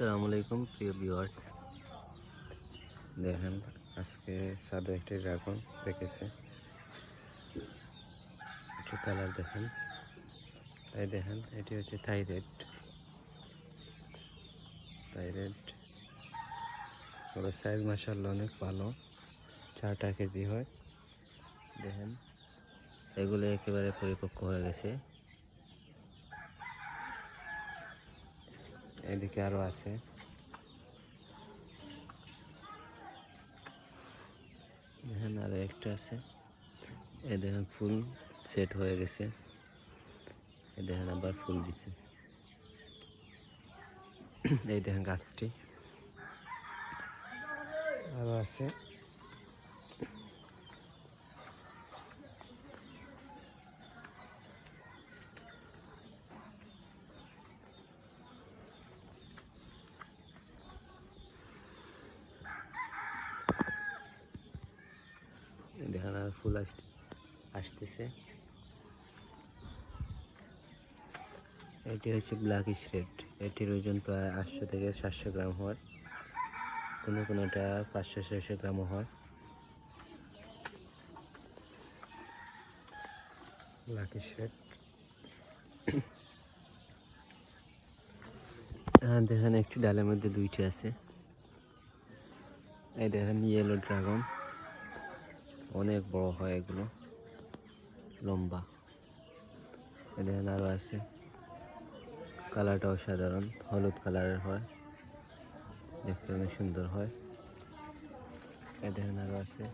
আসসালামু আলাইকুম, প্রিয় ভিউয়ার্স দেখেন, আজকে সাদা একটি ড্রাগন দেখেছে। একটু কালার দেখেন। এই দেখেন, এটি হচ্ছে থাইরয়েড থাইরয়েড ওর সাইজ মাসাল্লাহ অনেক ভালো। চারটা কেজি হয়। দেখেন, এগুলো একেবারে পরিপক্ক হয়ে গেছে। এদিকে আরও আছে। এখানে আরও একটা আছে। এ দেখেন ফুল সেট হয়ে গেছে। এ দেখেন আবার ফুল দিছে। এই দেখেন গাছটি। আরও আছে। আর ফুল আসতে আসতেছে। এটি হচ্ছে ব্ল্যাক রেড এটির ওজন প্রায় আটশো থেকে সাতশো গ্রাম হয়। কোনো কোনোটা পাঁচশো, ছয়শো গ্রামও হয়। ব্ল্যাক রেড হ্যাঁ দেখেন একটি ডালের মধ্যে দুইটি আছে। এই দেখেন ইয়েলো ড্রাগন অনেক বড় হয় এগুলো। লম্বা। দেখেন আরও আছে। কালারটাও সাধারণ, হলুদ কালারের হয়। দেখতে অনেক সুন্দর হয়। দেখেন আরও আছে।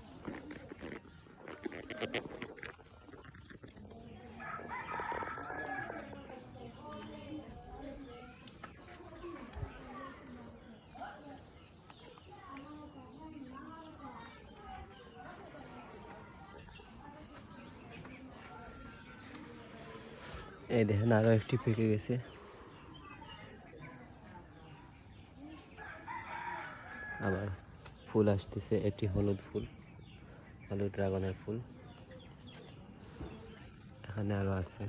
এই দেখেন আরও একটি পেকে গেছে। আবার ফুল আসতেছে এটি হলুদ ফুল, হলুদ ড্রাগনের ফুল। এখানে আরও আছে।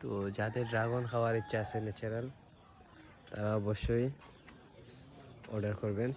তো যাদের ড্রাগন খাওয়ার ইচ্ছা আছে ন্যাচারাল তারা অবশ্যই অর্ডার করবেন।